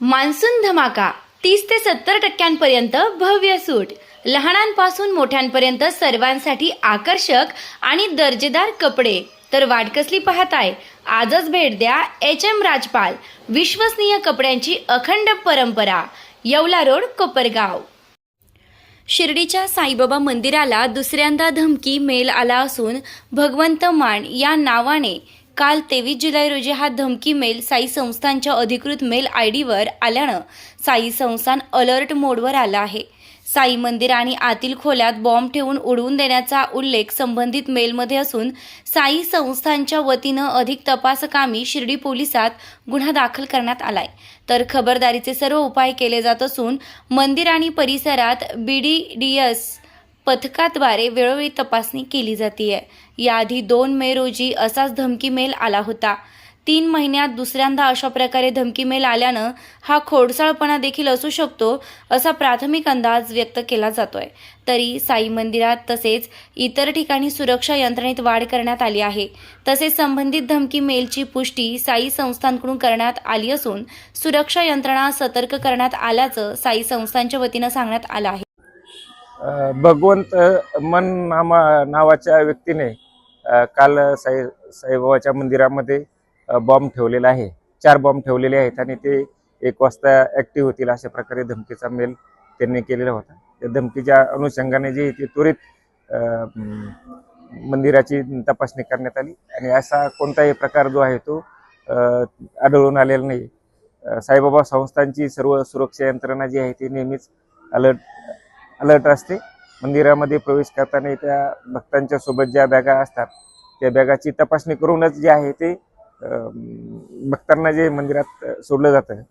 Monsoon धमाका तीस ते सत्तर टक्क्यांपर्यंत भव्य सूट. लहानांपासून मोठ्यांपर्यंत सर्वांसाठी आकर्षक आणि दर्जेदार कपडे. तर वाट कसली पाहताय? आजच भेट द्या एच एम राजपाल विश्वसनीय कपड्यांची अखंड परंपरा येवला रोड कोपरगाव. शिर्डीच्या साईबाबा मंदिराला दुसऱ्यांदा धमकी मेल आला असून भगवंत मान या नावाने काल तेवीस जुलै रोजी हा धमकी मेल साई संस्थांच्या अधिकृत मेल आय डीवर आल्यानं साई संस्थान अलर्ट मोडवर आलं आहे. साई मंदिर आणि आतील खोल्यात बॉम्ब ठेवून उडवून देण्याचा उल्लेख संबंधित मेलमध्ये असून साई संस्थांच्या वतीनं अधिक तपासकामी शिर्डी पोलिसात गुन्हा दाखल करण्यात आलाय. तर खबरदारीचे सर्व उपाय केले जात असून मंदिर आणि परिसरात बी डी डी बीडीडीएस पथकाद्वारे वेळोवेळी तपासणी केली जाते याआधी दोन मे रोजी असाच धमकी मेल आला होता. तीन महिन्यात दुसऱ्यांदा अशा प्रकारे धमकी मेल आल्यानं हा खोडसाळपणा देखील असू शकतो असा प्राथमिक अंदाज व्यक्त केला जातोय. तरी साई मंदिरात तसेच इतर ठिकाणी सुरक्षा यंत्रणेत वाढ करण्यात आली आहे. तसेच संबंधित धमकी मेलची पुष्टी साई संस्थांकडून करण्यात आली असून सुरक्षा यंत्रणा सतर्क करण्यात आल्याचं साई संस्थांच्या वतीनं सांगण्यात आलं आहे. भगवंत मन नामा नावाच्या व्यक्तीने काल साई साईबाबाच्या मंदिरामध्ये बॉम्ब ठेवलेला आहे. चार बॉम्ब ठेवलेले आहेत आणि ते एक वाजता ॲक्टिव्ह होतील अशा प्रकारे धमकीचा मेल त्यांनी केलेला होता. त्या धमकीच्या अनुषंगाने जी ती त्वरित मंदिराची तपासणी करण्यात आली आणि असा कोणताही प्रकार जो आहे तो आढळून आलेला नाही. साईबाबा संस्थांची सर्व सुरक्षा यंत्रणा जी आहे ती नेहमीच अलर्ट अलर्ट असते. मंदिरामध्ये प्रवेश करताना त्या भक्तांच्या सोबत ज्या बॅगा असतात त्या बॅगाची तपासणी करूनच जे आहे ते भक्तांना जे मंदिरात सोडलं जातं.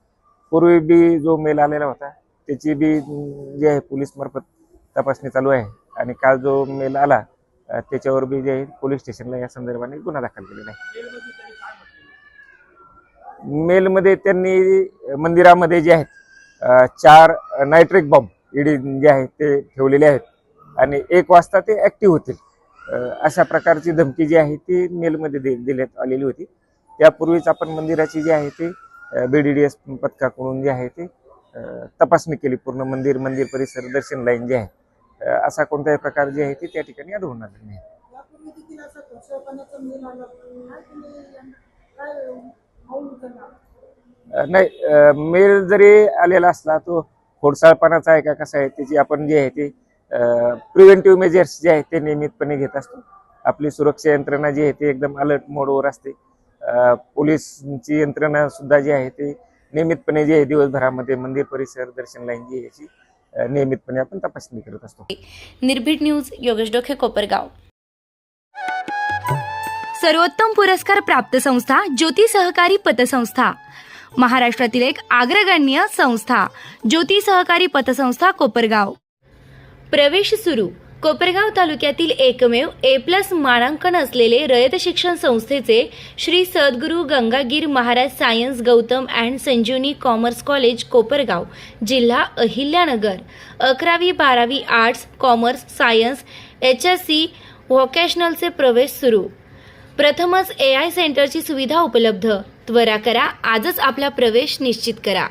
पूर्वी बी जो मेल आलेला होता त्याची बी जे आहे पोलीसमार्फत तपासणी चालू आहे. आणि काल जो मेल आला त्याच्यावर बी जे आहे पोलीस स्टेशनला या संदर्भाने गुन्हा दाखल केलेला आहे. मेलमध्ये त्यांनी मंदिरामध्ये जे आहेत चार नायट्रिक बॉम्ब ईडी जे आहेत ते ठेवलेले आहेत. आणि एक वाजता ते ॲक्टिव्ह होतील. अशा प्रकारची धमकी जी आहे ती मेलमध्ये दे देण्यात आलेली होती. त्यापूर्वीच आपण मंदिराची जी आहे ती बी डी डी एस पथकाकडून जे आहे ते तपासणी केली. पूर्ण मंदिर मंदिर परिसर दर्शन लाईन जे आहे. असा कोणताही प्रकार जे आहे ते त्या ठिकाणी आढळून आलेला नाही. नाही मेल जरी आलेला असला तो खोडसाळपणाचा आहे का कसा आहे त्याची आपण जे आहे ते प्रिव्हेंटिव्ह मेजर्स जे आहेत ते नियमितपणे घेत असतो. आपली सुरक्षा यंत्रणा जी आहे ती एकदम अलर्ट मोडवर असते. पोलीसची यंत्रणा सुद्धा जी आहे ते नियमितपणे जे आहे दिवसभरामध्ये मंदिर परिसर दर्शन लाईन जी आहे याची नियमितपणे आपण तपासणी करत असतो. निर्भीड न्यूज योगेश डोखे कोपरगाव. सर्वोत्तम पुरस्कार प्राप्त संस्था ज्योती सहकारी पतसंस्था. महाराष्ट्रातील एक आग्रगण्य संस्था ज्योती सहकारी पतसंस्था कोपरगाव. प्रवेश सुरू. कोपरगाव तालुक्यातील एकमेव ए प्लस मानांकन असलेले रयत शिक्षण संस्थेचे Shri Sadguru Gangagir Maharaj science Gautam and Sanjivani commerce college Kopargaon जिल्हा अहिल्यानगर. अकरावी बारावी arts commerce science H S C व्होकेशनलचे प्रवेश सुरू. प्रथमच ए आय सेंटरची सुविधा उपलब्ध. त्वरा करा आजच आपला प्रवेश निश्चित करा.